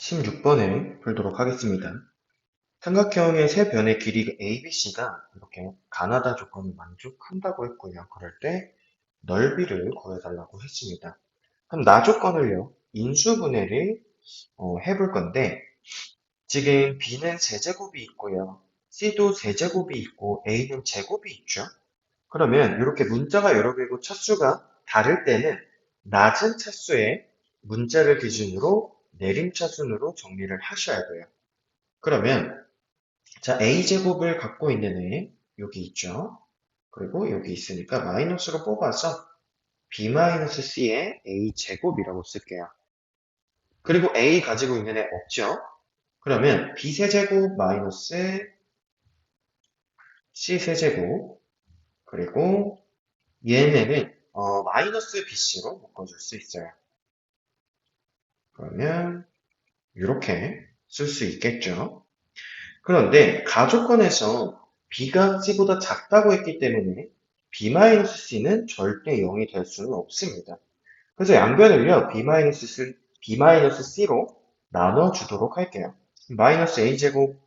16번을 풀도록 하겠습니다. 삼각형의 세 변의 길이 ABC가 이렇게 가나다 조건을 만족한다고 했고요. 그럴 때 넓이를 구해달라고 했습니다. 그럼 나 조건을요, 인수분해를 어, 해볼 건데, 지금 B는 세제곱이 있고요. C도 세제곱이 있고 A는 제곱이 있죠. 그러면 이렇게 문자가 여러 개고 차수가 다를 때는 낮은 차수의 문자를 기준으로 내림차 순으로 정리를 하셔야 돼요. 그러면 자 a제곱을 갖고 있는 애 여기 있죠. 그리고 여기 있으니까 마이너스로 뽑아서 b-c의 a제곱이라고 쓸게요. 그리고 a 가지고 있는 애 없죠. 그러면 b세제곱 마이너스 c세제곱 그리고 얘네는 어, 마이너스 bc로 묶어줄 수 있어요. 그러면 이렇게 쓸 수 있겠죠. 그런데 가조건에서 b가 c보다 작다고 했기 때문에 b-c는 절대 0이 될 수는 없습니다. 그래서 양변을요 b-c, b-c로 나눠주도록 할게요. 마이너스 a제곱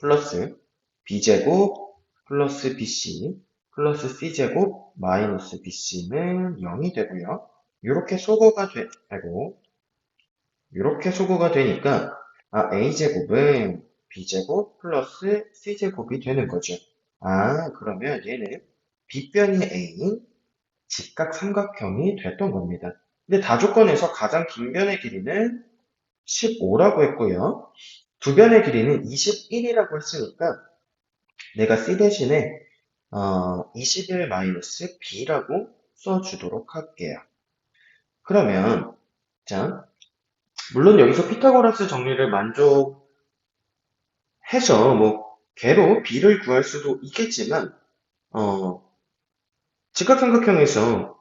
플러스 b제곱 플러스 bc 플러스 c제곱 마이너스 bc는 0이 되고요. 이렇게 소거가 되고 이렇게 소거가 되니까 아, a제곱은 b제곱 플러스 c제곱이 되는 거죠. 아, 그러면 얘는 빗변이 a인 직각 삼각형이 됐던 겁니다. 근데 다조건에서 가장 긴 변의 길이는 15라고 했고요. 두 변의 길이는 21이라고 했으니까 내가 c 대신에 어, 21-b라고 써주도록 할게요. 그러면 자 물론 여기서 피타고라스 정리를 만족해서 뭐 개로 b를 구할 수도 있겠지만 어, 직각삼각형에서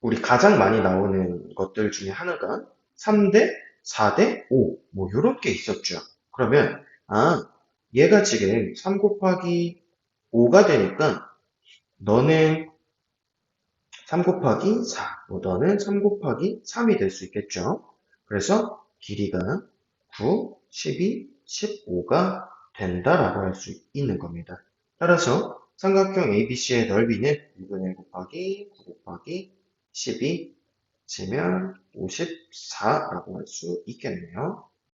우리 가장 많이 나오는 것들 중에 하나가 3대, 4대, 5, 뭐 이렇게 있었죠. 그러면 아 얘가 지금 3 곱하기 5가 되니까 너는 3 곱하기 4, 뭐 너는 3 곱하기 3이 될 수 있겠죠. 그래서 길이가 9, 12, 15가 된다라고 할 수 있는 겁니다. 따라서 삼각형 ABC의 넓이는 6분의 1 곱하기 9 곱하기 12 지면 54라고 할 수 있겠네요.